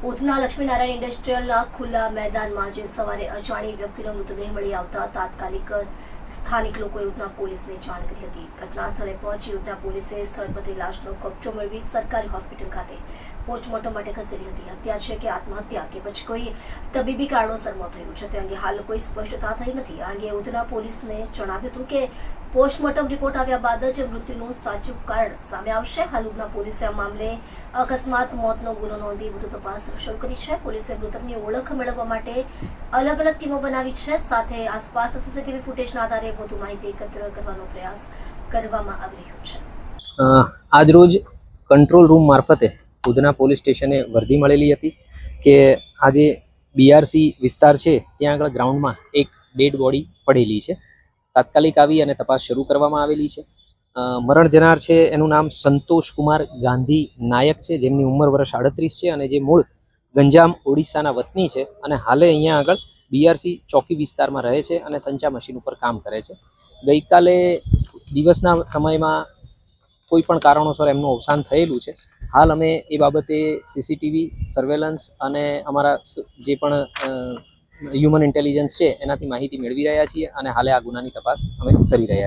ઉધના લક્ષ્મીનારાયણ ઇન્ડસ્ટ્રીયલના ખુલ્લા મેદાનમાં આજે સવારે અજાણી વ્યક્તિનો મૃતદેહ મળી આવતા તાત્કાલિક સ્થાનિક લોકોએ ઉધના પોલીસને જાણ કરી હતી. ઘટના સ્થળે પહોંચી ઉધના પોલીસે સ્થળ પરથી લાશનો કબજો મેળવી સરકારી હોસ્પિટલ ખાતે પોસ્ટમોર્ટમ માટે ખસેડી હતી. હત્યા છે કે આત્મહત્યા કે પછી કોઈ તબીબી કારણોસર મોત થયું છે તે અંગે હાલ કોઈ સ્પષ્ટતા થઈ નથી. આ અંગે ઉધના પોલીસને જણાવ્યું હતું કે પોસ્ટમોર્ટમ રિપોર્ટ આવ્યા બાદ જ મૃત્યુનું સાચું કારણ સામે આવશે. હાલ ઉધના પોલીસે આ મામલે અકસ્માત, મોતનો ગુનો નોંધી વધુ તપાસ શરૂ કરી છે. પોલીસે મૃતકની ઓળખ મેળવવા માટે અલગ અલગ ટીમો બનાવી છે. સાથે આસપાસ સીસીટીવી ફૂટેજના આધારે વધુ માહિતી એકત્ર કરવાનો પ્રયાસ કરવામાં આવી રહ્યો છે. આજરોજ કંટ્રોલ રૂમ મારફતે ઉધના પોલીસ સ્ટેશને વર્દી મળેલી હતી કે આજે બીઆરસી વિસ્તાર છે, ત્યાં આગળ ગ્રાઉન્ડમાં એક ડેડ બોડી પડેલી છે. તાત્કાલિક આવી અને તપાસ શરૂ કરવામાં આવેલી છે. મરણ જનાર છે, એનું નામ સંતોષ કુમાર ગાંધી નાયક છે, જેમની ઉંમર વર્ષ આડત્રીસ છે અને જે મૂળ ગંજામ ઓડિશાના વતની છે અને હાલે અહીંયા આગળ બીઆરસી ચોકી વિસ્તારમાં રહે છે અને સંચા મશીન ઉપર કામ કરે છે. ગઈકાલે દિવસના સમયમાં કોઈ પણ કારણોસર એમનું અવસાન થયેલું છે. હાલ અમે એ બાબતે સીસીટીવી સર્વેલન્સ અને અમારા જે પણ હ્યુમન ઇન્ટેલિજન્સ છે, એનાથી માહિતી મેળવી રહ્યા છીએ અને હાલે આ ગુનાની તપાસ અમે કરી રહ્યા છીએ.